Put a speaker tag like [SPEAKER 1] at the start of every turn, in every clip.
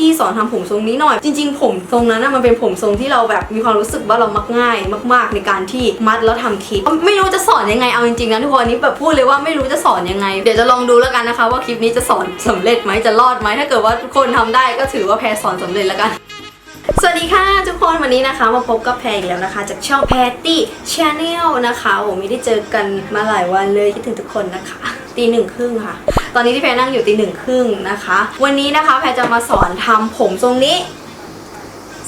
[SPEAKER 1] ที่สอนทำผมทรงนี้หน่อย จริง ๆ ผมทรงนั้นนะมันเป็นผมทรงที่เราแบบมีความรู้สึกว่าเรามักง่าย มาก ๆ ในการที่มัดแล้วทำคลิป ไม่รู้จะสอนยังไงเอาจริงๆนะทุกคนนี้แบบพูดเลยว่าไม่รู้จะสอนยังไง เดี๋ยวจะลองดูแล้วกันนะคะ ว่าคลิปนี้จะสอนสำเร็จไหมจะรอดไหมถ้าเกิดว่าทุกคนทำได้ก็ถือว่าแพรสอนสำเร็จแล้วกัน สวัสดีค่ะทุกคนวันนี้นะคะมาพบกับแพรอีกแล้วนะคะ จากช่อง Patty Channel นะคะโอ้ไม่ได้เจอกันมาหลายวันเลยคิดถึงทุกคนนะคะตีหนึ่งครึ่งค่ะ ตอนนี้ที่แพรนั่งอยู่ตีหนึ่งครึ่งนะคะ วันนี้นะคะแพรจะมาสอนทำผมทรงนี้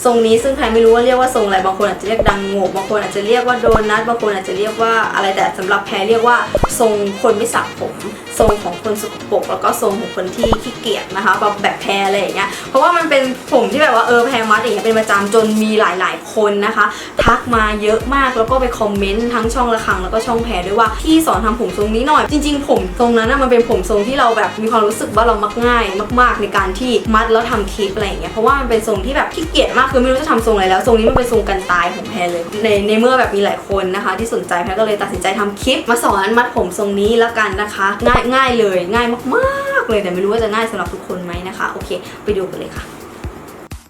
[SPEAKER 1] ทรงนี้ซึ่งใครไม่รู้ว่าเรียกว่าทรงอะไรบางคนอาจจะเรียกดังโงบางคนอาจจะเรียกว่าโดนัทบางคนอาจจะเรียกว่าอะไรแต่สำหรับแพรเรียกว่าทรงคนไม่สระผมทรงของคนสกปรกแล้วก็ทรงของคนที่ขี้เกียจนะคะแบบแบบแพรอะไรอย่างเงี้ย เพราะว่ามันเป็นผมที่แบบว่าเออแพรมัดอย่างเงี้ยเป็นประจำจนมีหลาย ๆ คนนะคะ ทักมาเยอะมากแล้วก็ไปคอมเมนต์ทั้งช่องละคังแล้วก็ช่องแพรด้วยว่าพี่สอนทำผมทรงนี้หน่อย จริง ๆ ผมทรงนั้นนะมันเป็นผมทรงที่เราแบบมีความรู้สึกว่าเรามักง่าย มาก ๆ ในการที่มัดแล้วทำคลิปอะไรอย่างเงี้ยเพราะว่ามันเป็นทรงที่แบบขี้เกียจมากคือไม่รู้จะทำทรงอะไรแล้วทรงนี้มันเป็นทรงกันตายของแพรเลยในในเมื่อแบบมีหลายคนนะคะ ที่สนใจแพรก็เลยตัดสินใจทำคลิป มาสอนมัดผมทรงนี้แล้วกันนะคะ ง่ายง่ายเลยง่ายมากๆ เลยแต่ไม่รู้ว่าจะง่ายสำหรับทุกคนไหมนะคะ โอเค ไปดูกันเลยค่ะ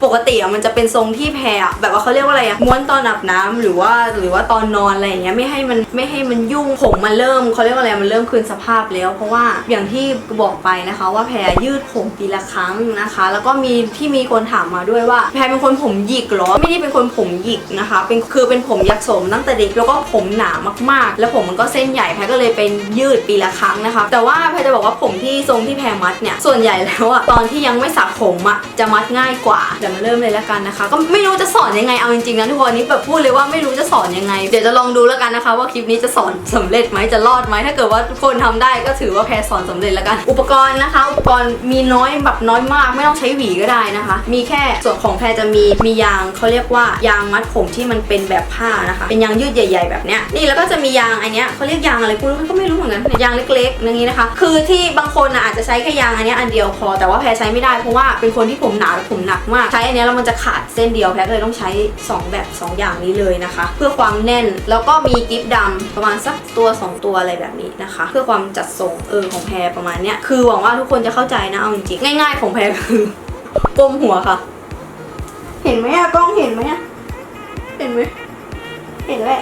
[SPEAKER 1] ปกติอะมันจะเป็นทรงที่แพรอะแบบว่าเขาเรียกว่าอะไรอะม้วนตอนอาบน้ำหรือว่าหรือว่าตอนนอนอะไรอย่างเงี้ยไม่ให้มันไม่ให้มันยุ่งผมมันเริ่มเขาเรียกว่าอะไรมันเริ่มคืนสภาพแล้ว เพราะว่าอย่างที่บอกไปนะคะ ว่าแพรยืดผมปีละครั้งนะคะ แล้วก็มีที่มีคนถามมาด้วยว่า แพรเป็นคนผมหยิกเหรอไม่ได้เป็นคนผมหยิกนะคะ เป็นคือเป็นผมยักษ์สมตั้งแต่เด็กแล้วก็ผมหนามากๆ แล้วผมมันก็เส้นใหญ่แพรก็เลยเป็นยืดปีละครั้งนะคะ แต่ว่าแพรจะบอกว่าผมที่ทรงที่แพรมัดเนี่ยส่วนใหญ่แล้วอะตอนที่ยังไม่สระผมอะจะมัดง่ายกว่าเดี๋ยวมาเริ่มเลยแล้วกันนะคะ ก็ไม่รู้จะสอนยังไงเอาจริงๆนะทุกคนนี้แบบพูดเลยว่าไม่รู้จะสอนยังไง เดี๋ยวจะลองดูแล้วกันนะคะ ว่าคลิปนี้จะสอนสำเร็จไหมจะรอดไหมถ้าเกิดว่าทุกคนทำได้ก็ถือว่าแพรสอนสำเร็จแล้วกัน อุปกรณ์นะคะ อุปกรณ์มีน้อยแบบน้อยมาก ไม่ต้องใช้หวีก็ได้นะคะ มีแค่ส่วนของแพรจะมีมียางเขาเรียกว่ายางมัดผมที่มันเป็นแบบผ้านะคะ เป็นยางยืดใหญ่ ๆ แบบเนี้ยนี่แล้วก็จะมียางอันเนี้ยเขาเรียกยางอะไรกูรู้ก็ไม่รู้เหมือนกันยางเล็กๆอย่างนี้นะคะ คือที่บางคนอาจจะใช้แค่ยางอันเนี้ยอันเดียวพอแต่ว่าแพรใช้ไม่ได้เพราะว่าเป็นคนที่ผมหนาและผมหนักมากใช้อันนี้แล้วมันจะขาดเส้นเดียวแพรก็เลยต้องใช้ 2 แบบ 2 อย่างนี้เลยนะคะ เพื่อความแน่นแล้วก็มีกิฟดำประมาณสักตัว 2 ตัวอะไรแบบนี้นะคะ เพื่อความจัดทรงเออของแพรประมาณเนี้ยคือหวังว่าทุกคนจะเข้าใจนะเอาจริงๆง่าย ๆ ของแพรคือก้มหัวค่ะ เห็นไหมอะกล้องเห็นไหมอะเห็นไหมเห็นแหละ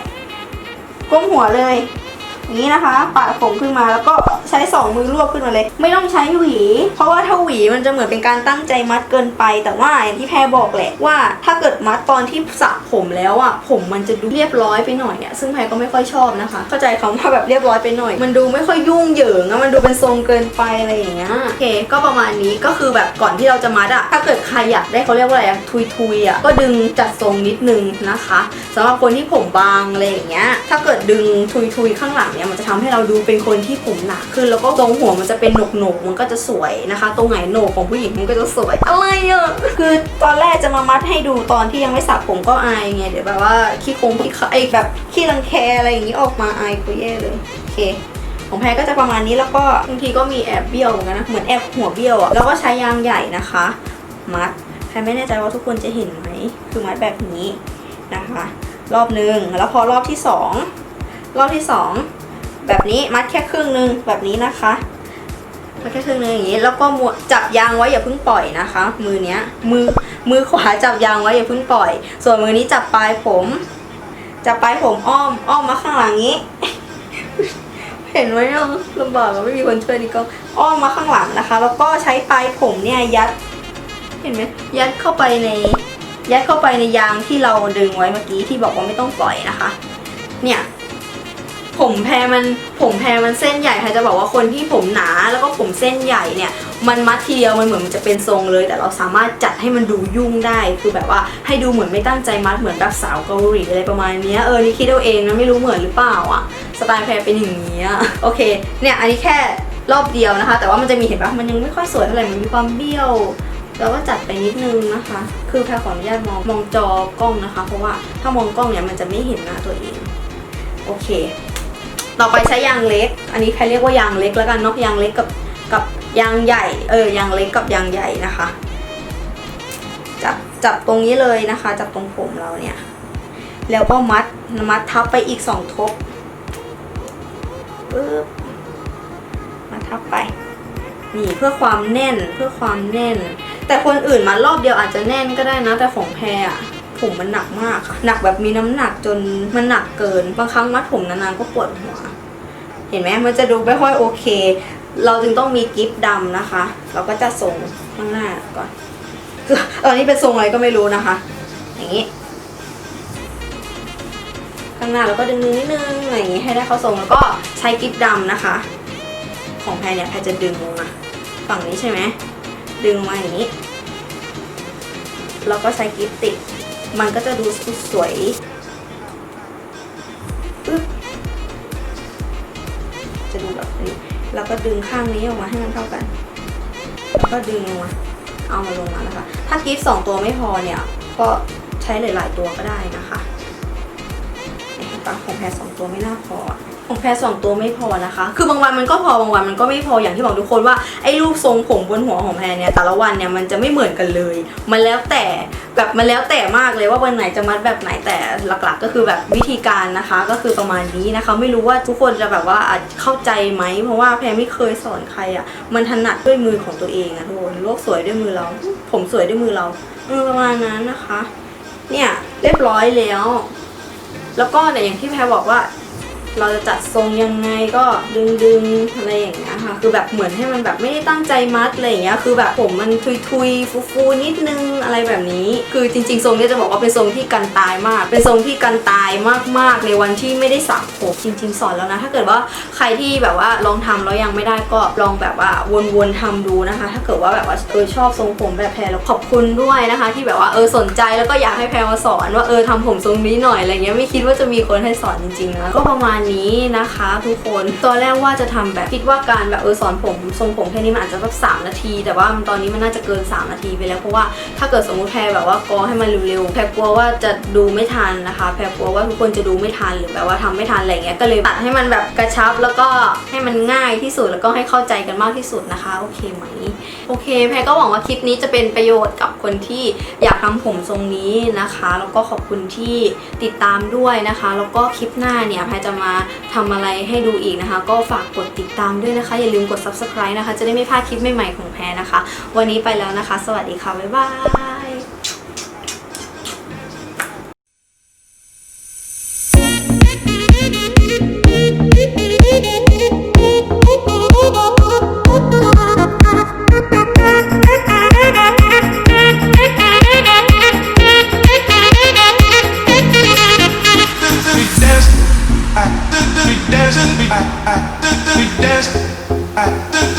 [SPEAKER 1] ก้มหัวเลย นี้นะคะปาดผมขึ้นมาแล้วก็ใช้สองมือรวบขึ้นมาเลย ไม่ต้องใช้หวี เพราะว่าถ้าหวีมันจะเหมือนเป็นการตั้งใจมัดเกินไป แต่ว่าอย่างที่แพรบอกแหละว่า ถ้าเกิดมัดตอนที่สระผมแล้วอะผมมันจะดูเรียบร้อยไปหน่อยอะซึ่งแพรก็ไม่ค่อยชอบนะคะ เข้าใจคำว่าแบบเรียบร้อยไปหน่อย มันดูไม่ค่อยยุ่งเหยิงอะมันดูเป็นทรงเกินไปอะไรอย่างเงี้ยโอเค ก็ประมาณนี้ก็คือแบบก่อนที่เราจะมัดอะถ้าเกิดใครอยากได้เขาเรียกว่าอะไรอะทุยทุยๆอะก็ดึงจัดทรงนิดนึงนะคะสำหรับคนที่ผมบางอะไรอย่างเงี้ยถ้าเกิดดึงทุยทุยๆข้างหลังเนี่ยมันจะทำให้เราดูเป็นคนที่ผมหนาขึ้นแล้วก็ตรงหัวมันจะเป็นหนกหนกมันก็จะสวยนะคะ ตรงไหนโหนกของผู้หญิงมันก็จะสวยอะไรอะคือตอนแรกจะมามัดให้ดูตอนที่ยังไม่สระผมก็อายไงเดี๋ยวแบบว่าขี้โคงขี้ขะไอแบบขี้รังแคอะไรอย่างงี้ออกมาอายกูแย่เลยโอเคของแพรก็จะประมาณนี้แล้วก็บางทีก็มีแอบเบี้ยวเหมือนกันนะเหมือนแอบหัวเบี้ยวอะแล้วก็ใช้ยางใหญ่นะคะ มัดแพรไม่แน่ใจว่าทุกคนจะเห็นไหมคือมัดแบบนี้นะคะ รอบหนึ่งแล้วพอรอบที่สองรอบที่สอง แบบนี้มัดแค่ครึ่งหนึ่งแบบนี้นะคะมัดแค่ครึ่งหนึงอย่างนี้ แล้วก็จับยางไว้อย่าเพิ่งปล่อยนะคะ มือเนี้ยมือมือขวาจับยางไว้อย่าเพิ่งปล่อย ส่วนมือนี้จับปลายผมจับปลายผมอ้อมอ้อมมาข้างหลังนี้ เห็นไหมอะลำบากอะไม่มีคนช่วยนี่ก็อ้อมมาข้างหลังนะคะ แล้วก็ใช้ปลายผมเนี่ยยัด เห็นไหมยัดเข้าไปในยัดเข้าไปในยางที่เราดึงไว้เมื่อกี้ที่บอกว่าไม่ต้องปล่อยนะคะ เนี่ย ผมแพรมันผมแพรมันเส้นใหญ่ใครจะบอกว่าคนที่ผมหนาแล้วก็ผมเส้นใหญ่เนี่ยมันมัดทีเดียวมันเหมือนมันจะเป็นทรงเลย แต่เราสามารถจัดให้มันดูยุ่งได้ คือแบบว่าให้ดูเหมือนไม่ตั้งใจมัดเหมือนแบบสาวเกาหลีอะไรประมาณนี้เออนี่คิดเอาเองนะไม่รู้เหมือนหรือเปล่าอะสไตล์แพรเป็นอย่างนี้อะโอเคเนี่ยอันนี้แค่รอบเดียวนะคะ แต่ว่ามันจะมีเห็นปะมันยังไม่ค่อยสวยเท่าไหร่มันมีความเบี้ยวแล้วก็จัดไปนิดนึงนะคะ คือแพรขออนุญาตมองมองจอกล้องนะคะ เพราะว่าถ้ามองกล้องเนี่ยมันจะไม่เห็นหน้าตัวเอง โอเค ต่อไปใช้ยางเล็ก อันนี้ใครเรียกว่ายางเล็กแล้วกันเนาะยางเล็กกับกับยางใหญ่ เออยางเล็กกับยางใหญ่นะคะ จับจับตรงนี้เลยนะคะ จับตรงผมเราเนี่ย แล้วก็มัดมัดทับไปอีกสองทบปึ๊บมาทับไป นี่เพื่อความแน่นเพื่อความแน่น แต่คนอื่นมารอบเดียวอาจจะแน่นก็ได้นะ แต่ของแพรอะผมมันหนักมากค่ะ หนักแบบมีน้ำหนักจนมันหนักเกิน บางครั้งมัดผมนานๆก็ปวดหัว เห็นไหมมันจะดูไม่ค่อยโอเค เราจึงต้องมีกิฟต์ดำนะคะ เราก็จะทรงข้างหน้าก่อนคือตอนนี้เป็นทรงอะไรก็ไม่รู้นะคะ อย่างนี้ ข้างหน้าเราก็ดึงนิดนึงอะไรอย่างนี้ให้ได้เข้าทรงแล้วก็ใช้กิฟต์ดำนะคะ ของแพรเนี่ยแพรจะดึงลงมาฝั่งนี้ใช่ไหมดึงมาอย่างนี้แล้วก็ใช้กิฟต์ติด มันก็จะดูสวยปึ๊บ แบบนี้แล้วก็ดึงข้างนี้ออกมาให้มันเท่ากัน แล้วก็ดึงลงมา เอามาลงมานะคะ ถ้ากิฟต์สองตัวไม่พอเนี่ย ก็ใช้หลาย ๆ ตัวก็ได้นะคะเห็นปะของแพรสองตัวไม่น่าพออะ ของแพรสองตัวไม่พอนะคะ คือบางวันมันก็พอบางวันมันก็ไม่พออย่างที่บอกทุกคนว่าไอ้รูปทรงผมบนหัวของแพรเนี่ยแต่ละวันเนี่ยมันจะไม่เหมือนกันเลย มันแล้วแต่แบบมันแล้วแต่มากเลยว่าวันไหนจะมัดแบบไหนแต่หลักๆ ก็คือแบบวิธีการนะคะ ก็คือประมาณนี้นะคะ ไม่รู้ว่าทุกคนจะแบบว่าอาจเข้าใจไหมเพราะว่าแพรไม่เคยสอนใครอะ่ะมันถนัดด้วยมือของตัวเองอะทุกคนโลกสวยด้วยมือเรา ผมสวยด้วยมือเราเออประมาณนั้นนะคะ เนี่ยเรียบร้อยแล้ว แล้วก็เนี่ยอย่างที่แพรบอกว่า เราจะจัดทรงยังไงก็ดึงดึงๆอะไรอย่างเงี้ยค่ะ คือแบบเหมือนให้มันแบบไม่ได้ตั้งใจมัดอะไรอย่างเงี้ย คือแบบผมมันทุยทุยฟูฟูๆนิดนึงอะไรแบบนี้ คือจริง ๆ ทรงเนี้ยจะบอกว่าเป็นทรงที่กันตายมาก เป็นทรงที่กันตายมากๆ ในวันที่ไม่ได้สระผมจริง ๆ สอนแล้วนะ ถ้าเกิดว่าใครที่แบบว่าลองทำแล้วยังไม่ได้ก็ลองแบบว่าวนๆทำดูนะคะ ถ้าเกิดว่าแบบว่าเออชอบทรงผมแบบแพรแล้วขอบคุณด้วยนะคะ ที่แบบว่าเออสนใจแล้วก็อยากให้แพรมาสอนว่าเออทำผมทรงนี้หน่อยอะไรเงี้ยไม่คิดว่าจะมีคนให้สอนจริงๆนะก็ประมาณนี้นะคะ ทุกคนตอนแรกว่าจะทำแบบคิดว่าการแบบเออสอนผมทรงผมแค่นี้มันอาจจะแบบสามนาที แต่ว่าตอนนี้มันน่าจะเกิน 3 นาทีไปแล้วเพราะว่าถ้าเกิดสมมติแพรแบบว่ากอให้มันเร็วๆแพรกลัวว่าจะดูไม่ทันนะคะ แพรกลัวว่าทุกคนจะดูไม่ทันหรือแบบว่าทำไม่ทันอะไรเงี้ยก็เลยตัดให้มันแบบกระชับแล้วก็ให้มันง่ายที่สุดแล้วก็ให้เข้าใจกันมากที่สุดนะคะโอเคไหมโอเค แพรก็หวังว่าคลิปนี้จะเป็นประโยชน์กับคนที่อยากทำผมทรงนี้นะคะ แล้วก็ขอบคุณที่ติดตามด้วยนะคะ แล้วก็คลิปหน้าเนี่ยแพรจะมาทำอะไรให้ดูอีกนะคะ ก็ฝากกดติดตามด้วยนะคะ อย่าลืมกด subscribe นะคะ จะได้ไม่พลาดคลิปใหม่ๆของแพรนะคะ วันนี้ไปแล้วนะคะ สวัสดีค่ะ บ๊ายบาย